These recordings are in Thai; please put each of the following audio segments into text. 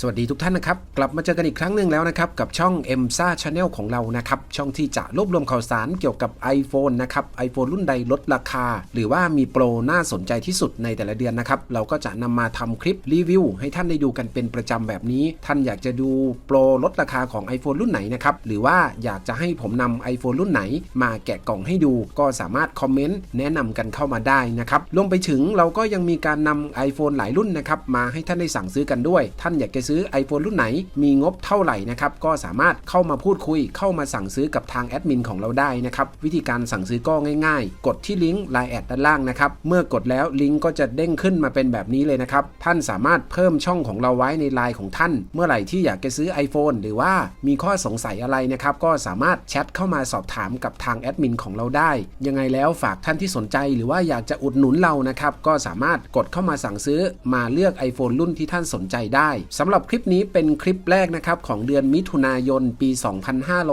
สวัสดีทุกท่านนะครับ กลับมาเจอกันอีกครั้งหนึ่งแล้วนะครับ กับช่อง m s a Channel ของเรานะครับ ช่องที่จะรวบรวมข่าวสารเกี่ยวกับ iPhone นะครับ iPhone รุ่นใดลดราคา หรือว่ามีโปรน่าสนใจที่สุดในแต่ละเดือนนะครับ เราก็จะนำมาทำคลิปรีวิว ให้ท่านได้ดูกันเป็นประจำแบบนี้ ท่านอยากจะดูโปรลดราคาของ iPhone รุ่นไหนนะครับ หรือว่าอยากจะให้ผมนำ iPhone รุ่นไหน มาแกะกล่องให้ดู ก็สามารถคอมเมนต์แนะนำกันเข้ามาได้นะครับรวมไปถึงเราก็ยังมีการนำ iPhone หลายรุ่นนะครับมาให้ท่านได้สั่งซื้อกันด้วย ท่านอยากจะซื้อ iPhone รุ่นไหน มีงบเท่าไหร่นะครับก็สามารถเข้ามาพูดคุย เข้ามาสั่งซื้อกับทางแอดมินของเราได้นะครับวิธีการสั่งซื้อก็ง่าย ๆ กดที่ลิงก์ Line แอดด้านล่างนะครับเมื่อกดแล้วลิงก์ก็จะเด้งขึ้นมาเป็นแบบนี้เลยนะครับท่านสามารถเพิ่มช่องของเราไว้ในไลน์ของท่าน เมื่อไหร่ที่อยากจะซื้อ iPhone หรือว่ามีข้อสงสัยอะไรนะครับก็สามารถแชทเข้ามาสอบถามกับทางแอดมินของเราได้ ยังไงแล้วฝากท่านที่สนใจหรือว่าอยากจะอุดหนุนเรานะครับก็สามารถกดเข้ามาสั่งซื้อมาเลือก iPhone รุ่นที่ท่านสนใจได้สำหรับหรับคลิปนี้เป็นคลิปแรกนะครับของเดือนมิถุนายนปี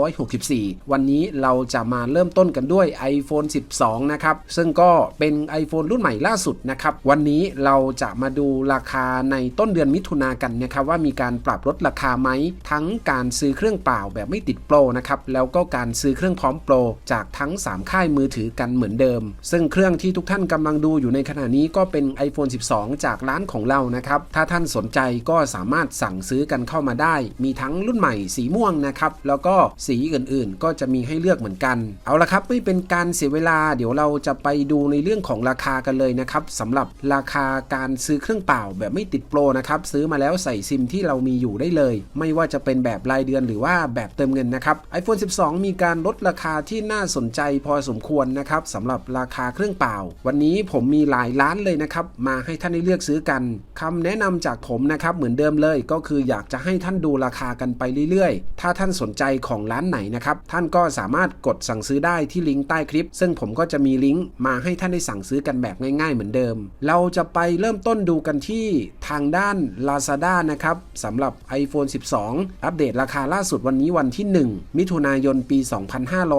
2564 วันนี้เราจะมาเริ่มต้นกันด้วย iPhone 12 นะครับ ซึ่งก็เป็น iPhone รุ่นใหม่ล่าสุดนะครับ วันนี้เราจะมาดูราคาในต้นเดือนมิถุนากันนะครับว่ามีการปรับลดราคาไหม ทั้งการซื้อเครื่องเปล่าแบบไม่ติดโปรนะครับ แล้วก็การซื้อเครื่องพร้อมโปรจากทั้ง 3 ค่ายมือถือกันเหมือนเดิม ซึ่งเครื่องที่ทุกท่านกำลังดูอยู่ในขณะนี้ก็เป็น iPhone 12 จากร้านของเรานะครับ ถ้าท่านสนใจก็สามารถสั่งซื้อกันเข้ามาได้ มีทั้งรุ่นใหม่สีม่วงนะครับแล้วก็สีอื่นๆ ก็จะมีให้เลือกเหมือนกัน เอาละครับไม่เป็นการเสียเวลา เดี๋ยวเราจะไปดูในเรื่องของราคากันเลยนะครับสำหรับราคาการซื้อเครื่องเปล่าแบบไม่ติดโปรนะครับซื้อมาแล้วใส่ซิมที่เรามีอยู่ได้เลย ไม่ว่าจะเป็นแบบรายเดือนหรือว่าแบบเติมเงินนะครับ iPhone 12 มีการลดราคาที่น่าสนใจพอสมควรนะครับสำหรับราคาเครื่องเปล่า วันนี้ผมมีหลายร้านเลยนะครับมาให้ท่านได้เลือกซื้อกันคำแนะนำจากผมนะครับเหมือนเดิมเลยก็คืออยากจะให้ท่านดูราคากันไปเรื่อยๆ ถ้าท่านสนใจของร้านไหนนะครับ ท่านก็สามารถกดสั่งซื้อได้ที่ลิงก์ใต้คลิป ซึ่งผมก็จะมีลิงก์มาให้ท่านได้สั่งซื้อกันแบบง่ายๆ เหมือนเดิม เราจะไปเริ่มต้นดูกันที่ทางด้าน Lazada นะครับสำหรับ iPhone 12 อัปเดตราคาล่าสุดวันนี้วันที่ 1 มิถุนายนปี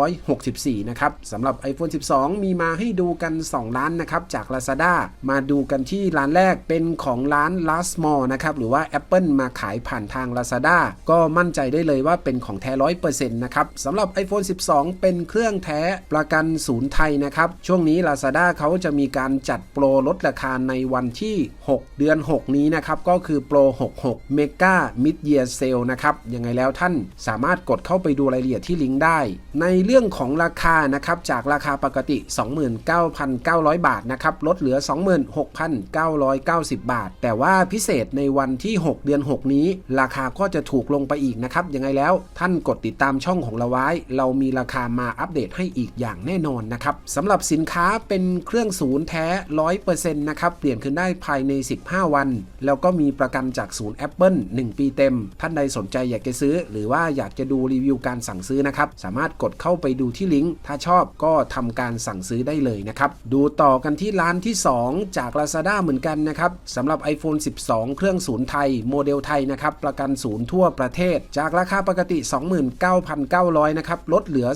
2564 นะครับสำหรับ iPhone 12 มีมาให้ดูกัน 2 ร้านนะครับจาก Lazada มาดูกันที่ร้านแรกเป็นของร้าน Last Mall นะครับหรือว่า Apple มาขายผ่านทาง Lazada ก็มั่นใจได้เลยว่าเป็นของแท้100%นะครับสำหรับ iPhone 12 เป็นเครื่องแท้ประกันศูนย์ไทยนะครับ ช่วงนี้ Lazada เขาจะมีการจัดโปรลดราคาในวันที่ 6 เดือน 6 นี้นะครับ ก็คือโปร 66 Mega Mid Year Sale นะครับยังไงแล้วท่านสามารถกดเข้าไปดูรายละเอียดที่ลิงก์ได้ ในเรื่องของราคานะครับจากราคาปกติ 29,900 บาทนะครับลดเหลือ 26,990 บาท แต่ว่าพิเศษในวันที่ 6 เดือน6 นี้ ราคาก็จะถูกลงไปอีกนะครับ ยังไงแล้วท่านกดติดตามช่องของเราไว้ เรามีราคามาอัปเดตให้อีกอย่างแน่นอนนะครับสำหรับสินค้าเป็นเครื่องศูนย์แท้ 100%นะครับเปลี่ยนคืนได้ภายใน 15 วัน แล้วก็มีประกันจากศูนย์ Apple 1 ปีเต็ม ท่านใดสนใจอยากจะซื้อ หรือว่าอยากจะดูรีวิวการสั่งซื้อนะครับสามารถกดเข้าไปดูที่ลิงก์ถ้าชอบก็ทำการสั่งซื้อได้เลยนะครับดูต่อกันที่ร้านที่ 2 จาก Lazada เหมือนกันนะครับสำหรับ iPhone 12 เครื่องศูนย์ไทยโมเดลไทยนะครับประกันศูนย์ทั่วประเทศ จากราคาปกติ 29,900 นะครับลดเหลือ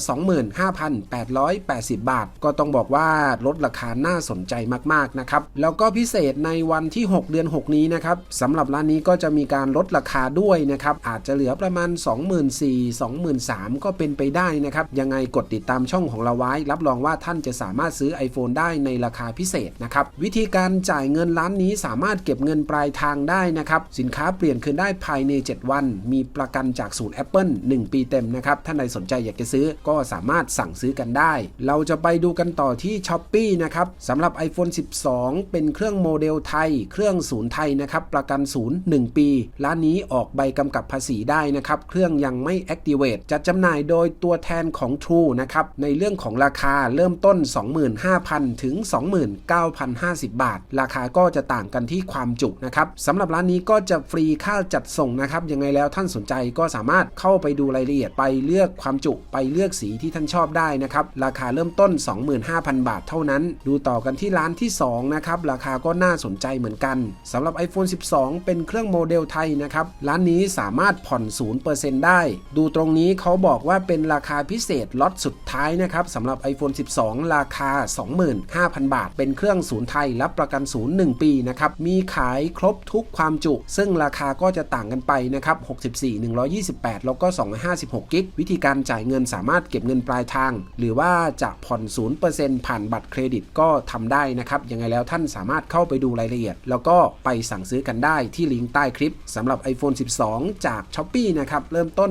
25,880 บาท ก็ต้องบอกว่าลดราคาน่าสนใจมากๆนะครับแล้วก็พิเศษในวันที่ 6 เดือน 6 นี้นะครับสำหรับร้านนี้ก็จะมีการลดราคาด้วยนะครับอาจจะเหลือประมาณ 24,000 23,000 ก็เป็นไปได้นะครับยังไงกดติดตามช่องของเราไว้ รับรองว่าท่านจะสามารถซื้อ iPhone ได้ในราคาพิเศษนะครับวิธีการจ่ายเงินร้านนี้สามารถเก็บเงินปลายทางได้นะครับสินค้าเปลี่ยนคืนได้ภายใน 7 วัน มีประกันจากศูนย์ Apple 1 ปีเต็มนะครับท่านใดสนใจอยากจะซื้อก็สามารถสั่งซื้อกันได้ เราจะไปดูกันต่อที่ s h อ p e e นะครับสำหรับ iPhone 12 เป็นเครื่องโมเดลไทย เครื่องศูนย์ไทยนะครับประกันศูนย์ 1 ปี ร้านนี้ออกใบกำกับภาษีได้นะครับเครื่องยังไม่ Activate จัดจำหน่ายโดยตัวแทนของ True นะครับในเรื่องของราคาเริ่มต้น 25,000 ถึง 29,050 บาท ราคาก็จะต่างกันที่ความจุนะครับสำหรับร้านนี้ก็จะฟรีีค่าจัดส่งนะครับยังไงแล้วท่านสนใจก็สามารถเข้าไปดูรายละเอียดไปเลือกความจุไปเลือกสีที่ท่านชอบได้นะครับราคาเริ่มต้น 25,000 บาทเท่านั้น ดูต่อกันที่ร้านที่2นะครับราคาก็น่าสนใจเหมือนกันสำหรับ iPhone 12 เป็นเครื่องโมเดลไทยนะครับร้านนี้สามารถผ่อน 0%ได้ ดูตรงนี้เขาบอกว่าเป็นราคาพิเศษล็อตสุดท้ายนะครับสำหรับ iPhone 12 ราคา 25,000 บาท เป็นเครื่องศูนย์ไทยรับประกันศูนย์1ปีนะครับมีขายครบทุกความจุ ซึ่งราคาคาก็จะต่างกันไปนะครับ64 128 แล้วก็ 256 กิก วิธีการจ่ายเงินสามารถเก็บเงินปลายทาง หรือว่าจะผ่อน 0%ผ่านบัตรเครดิตก็ทำได้นะครับ ยังไงแล้วท่านสามารถเข้าไปดูรายละเอียด แล้วก็ไปสั่งซื้อกันได้ที่ลิงก์ใต้คลิปสำหรับ iPhone 12 จาก s h อ p e e นะครับ เริ่มต้น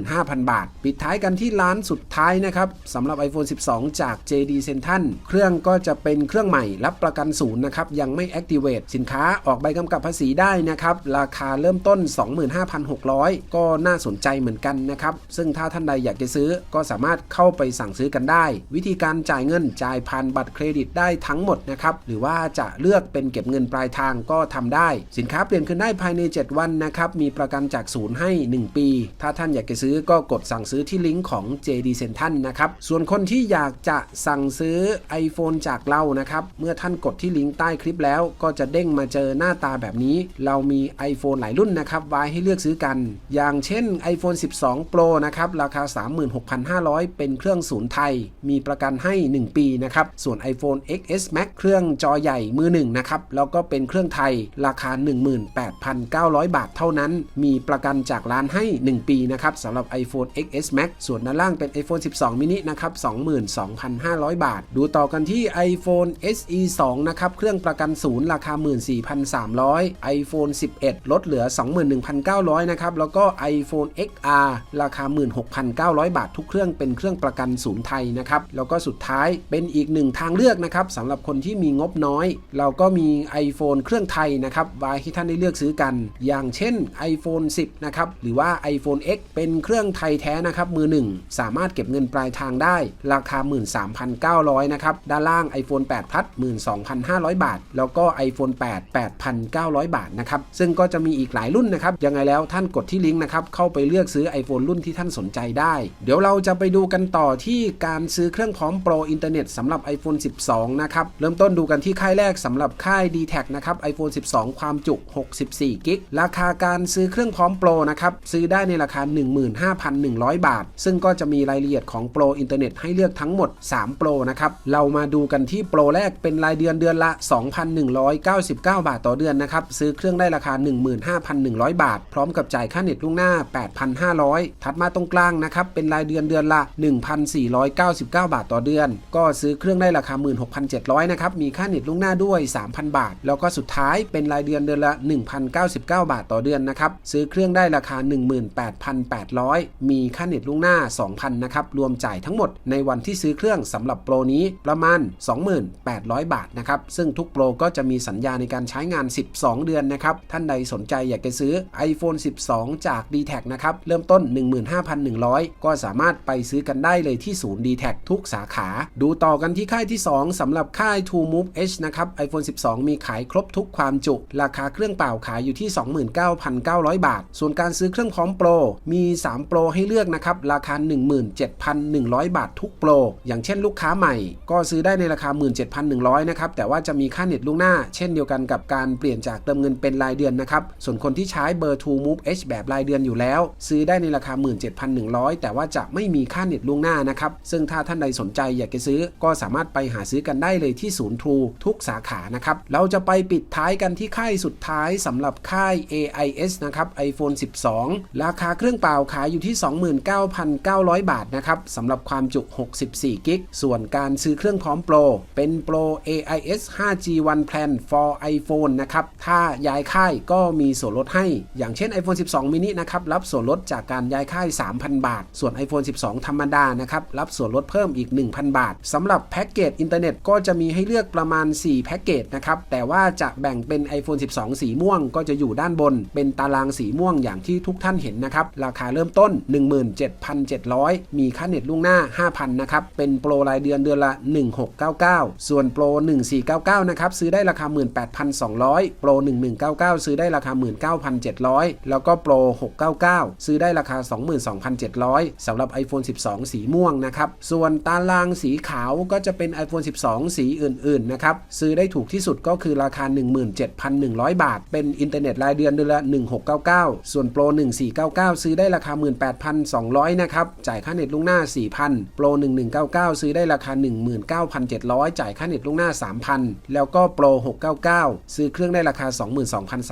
25,000 บาท ปิดท้ายกันที่ร้านสุดท้ายนะครับสำหรับ iPhone 12 จาก JD Central เครื่องก็จะเป็นเครื่องใหม่รับประกันศูนย์นะครับยังไม่ Activate สินค้าออกใบกำกับภาษีได้นะครับราคาเริ่มต้น 25,600 ก็น่าสนใจเหมือนกันนะครับ ซึ่งถ้าท่านใดอยากจะซื้อก็สามารถเข้าไปสั่งซื้อกันได้ วิธีการจ่ายเงินจ่ายผ่านบัตรเครดิตได้ทั้งหมดนะครับหรือว่าจะเลือกเป็นเก็บเงินปลายทางก็ทำได้ สินค้าเปลี่ยนคืนได้ภายใน 7 วันนะครับมีประกันจากศูนย์ให้ 1 ปี ถ้าท่านอยากจะซื้อก็กดสั่งซื้อที่ลิงก์ของ JD Central นะครับส่วนคนที่อยากจะสั่งซื้อ iPhone จากเรานะครับเมื่อท่านกดที่ลิงก์ใต้คลิปแล้วก็จะเด้งมาเจอหน้าตาแบบนี้ เรามี iPhone หลายรุ่นนะครับไว้ให้เลือกซื้อกัน อย่างเช่น iPhone 12 Pro นะครับ ราคา 36,500 เป็นเครื่องศูนย์ไทย มีประกันให้ 1 ปีนะครับ ส่วน iPhone XS Max เครื่องจอใหญ่มือหนึ่งนะครับ แล้วก็เป็นเครื่องไทยราคา 18,900 บาทเท่านั้น มีประกันจากร้านให้ 1 ปีนะครับสำหรับ iPhone XS Max ส่วนด้านล่างเป็น iPhone 12 mini นะครับ 22,500 บาท ดูต่อกันที่ iPhone SE 2 นะครับ เครื่องประกันศูนย์ราคา 14,300 iPhone 11 ลดเหลือ 21,900 นะครับ แล้วก็ iPhone XR ราคา 16,900 บาททุกเครื่องเป็นเครื่องประกันศูนย์ไทยนะครับ แล้วก็สุดท้ายเป็นอีกหนึ่งทางเลือกนะครับสำหรับคนที่มีงบน้อย เราก็มี iPhone เครื่องไทยนะครับไว้ให้ท่านได้เลือกซื้อกัน อย่างเช่น iPhone 10 นะครับ หรือว่า iPhone X เป็นเครื่องไทยแท้นะครับ มือหนึ่งสามารถเก็บเงินปลายทางได้ ราคา 13,900 นะครับ ด้านล่าง iPhone 8 Plus 12,500 บาท แล้วก็ iPhone 8 8,900 บาทนะครับ ซึ่งก็จะมีอีกหลายรุ่นนะครับ ยังไงแล้วท่านกดที่ลิงก์นะครับ เข้าไปเลือกซื้อ iPhone รุ่นที่ท่านสนใจได้ เดี๋ยวเราจะไปดูกันต่อที่การซื้อเครื่องพร้อมโปรอินเทอร์เน็ตสำหรับ iPhone 12 นะครับ เริ่มต้นดูกันที่ค่ายแรกสำหรับค่าย d t แทนะครับ iPhone 12 ความจุ 64 กิก ราคาการซื้อเครื่องพร้อมโปรนะครับ ซื้อได้ในราคา 15,100 บาท ซึ่งก็จะมีรายละเอียดของโปรอินเทอร์เน็ตให้เลือกทั้งหมด 3 โปรนะครับ เรามาดูกันที่โปรแรกเป็นรายเดือนเดือนละ 2,199 บาทต่อเดือนนะครับ ซื้อเครื่องได้ราคา15,100 บาท พร้อมกับจ่ายค่าเน็ตล่วงหน้า 8,500 ถัดมาตรงกลางนะครับเป็นรายเดือนเดือนละ 1,499 บาทต่อเดือน ก็ซื้อเครื่องได้ราคา 16,700นะครับมีค่าเน็ตล่วงหน้าด้วย 3,000 บาท แล้วก็สุดท้ายเป็นรายเดือนเดือนละ 1,099 บาทต่อเดือนนะครับซื้อเครื่องได้ราคา 18,800 มีค่าเน็ตล่วงหน้า 2,000นะครับรวมจ่ายทั้งหมดในวันที่ซื้อเครื่องสำหรับโปรนี้ประมาณ 28,000บาทนะครับ ซึ่งทุกโปรก็จะมีสัญญาในการใช้งาน 12 เดือนนะครับ ท่านใดสนใจอยากจะซื้อ iPhone 12 จาก d t แทนะครับ เริ่มต้น 15,100 ก็สามารถไปซื้อกันได้เลยที่ศูนย์ d t แททุกสาขา ดูต่อกันที่ค่ายที่ 2สำหรับค่าย True Move H นะครับ iPhone 12 มีขายครบทุกความจุ ราคาเครื่องเปล่าขายอยู่ที่ 29,900 บาท ส่วนการซื้อเครื่องพร้อมโปร มี 3 โปรให้เลือกนะครับ ราคา 17,100 บาททุกโปร อย่างเช่นลูกค้าใหม่ ก็ซื้อได้ในราคา 17,100 นะครับ แต่ว่าจะมีค่าเน็ตล่วงหน้า เช่นเดียวกันกับการเปลี่ยนจากเติมเงินเป็นรายเดือนนะครับส่วนคนที่ใช้เบอร์ True Move H แบบรายเดือนอยู่แล้ว ซื้อได้ในราคา 17,100 แต่ว่าจะไม่มีค่าเน็ตล่วงหน้านะครับ ซึ่งถ้าท่านใดสนใจอยากจะซื้อ ก็สามารถไปหาซื้อกันได้เลยที่ศูนย์ True ทุกสาขานะครับ เราจะไปปิดท้ายกันที่ค่ายสุดท้ายสำหรับค่าย AIS นะครับ iPhone 12 ราคาเครื่องเปล่าขายอยู่ที่ 29,900 บาทนะครับสำหรับความจุ 64 กิก ส่วนการซื้อเครื่องพร้อมโปร เป็นโปร AIS 5G One Plan for iPhone นะครับ ถ้าย้ายค่ายก็มีส่วนลดให้ อย่างเช่น iPhone 12 mini นะครับ รับส่วนลดจากการย้ายค่าย 3,000 บาท ส่วน iPhone 12 ธรรมดานะครับ รับส่วนลดเพิ่มอีก 1,000 บาทสำหรับแพ็กเกจอินเทอร์เน็ตก็จะมีให้เลือกประมาณ 4 แพ็กเกจนะครับ แต่ว่าจะแบ่งเป็น iPhone 12 สีม่วงก็จะอยู่ด้านบน เป็นตารางสีม่วงอย่างที่ทุกท่านเห็นนะครับ ราคาเริ่มต้น 17,700 มีค่าเน็ตล่วงหน้า 5,000 นะครับ เป็นโปรรายเดือนเดือนละ 1699 ส่วนโปร 1499 นะครับ ซื้อได้ราคา 18,200 โปร 1199 ซื้อได้ราคา19,700 แล้วก็โปร699 ซื้อได้ราคา 22,700สำหรับ iPhone 12 สีม่วงนะครับ ส่วนตารางสีขาวก็จะเป็น iPhone 12 สีอื่นๆนะครับ ซื้อได้ถูกที่สุดก็คือราคา 17,100 บาท เป็นอินเทอร์เน็ตรายเดือนเดือนละ 1699 ส่วนโปร1499 ซื้อได้ราคา 18,200 นะครับ จ่ายค่าเน็ตล่วงหน้า 4,000โปร1199 ซื้อได้ราคา 19,700 จ่ายค่าเน็ตล่วงหน้า 3,000 แล้วก็โปร699 ซื้อเครื่องได้ราคา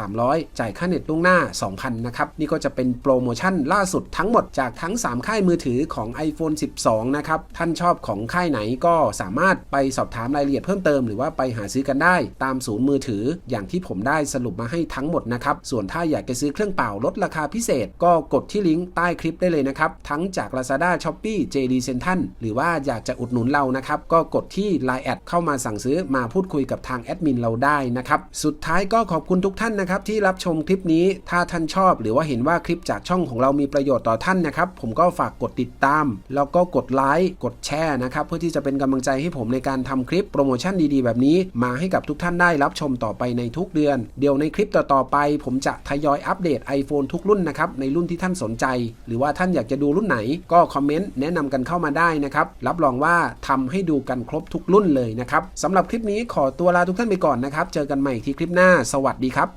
22,300จ่ายค่าเน็ตล่วงหน้า 2,000 นะครับ นี่ก็จะเป็นโปรโมชั่นล่าสุดทั้งหมดจากทั้ง 3 ค่ายมือถือของ iPhone 12 นะครับ ท่านชอบของค่ายไหนก็สามารถไปสอบถามรายละเอียดเพิ่มเติมหรือว่าไปหาซื้อกันได้ ตามศูนย์มือถืออย่างที่ผมได้สรุปมาให้ทั้งหมดนะครับ ส่วนถ้าอยากจะซื้อเครื่องเป่าลดราคาพิเศษ ก็กดที่ลิงก์ใต้คลิปได้เลยนะครับ ทั้งจาก Lazada, Shopee, JD Central หรือว่าอยากจะอุดหนุนเรานะครับ ก็กดที่ Line แอดเข้ามาสั่งซื้อมาพูดคุยกับทางแอดมินเราได้นะครับ สุดท้ายก็ขอบคุณทุกท่านนะครับที่รับชมคลิปนี้ ถ้าท่านชอบ หรือว่าเห็นว่าคลิปจากช่องของเรามีประโยชน์ต่อท่านนะครับ ผมก็ฝากกดติดตาม แล้วก็กดไลค์ กดแชร์นะครับ เพื่อที่จะเป็นกำลังใจให้ผมในการทำคลิปโปรโมชั่นดีๆ แบบนี้ มาให้กับทุกท่านได้รับชมต่อไปในทุกเดือน เดี๋ยวในคลิปต่อๆไป ผมจะทยอยอัปเดต iPhone ทุกรุ่นนะครับ ในรุ่นที่ท่านสนใจ หรือว่าท่านอยากจะดูรุ่นไหน ก็คอมเมนต์แนะนำกันเข้ามาได้นะครับ รับรองว่าทำให้ดูกันครบทุกรุ่นเลยนะครับสำหรับคลิปนี้ขอตัวลาทุกท่านไปก่อนนะครับ เจอกันใหม่ที่คลิปหน้า สวัสดีครับ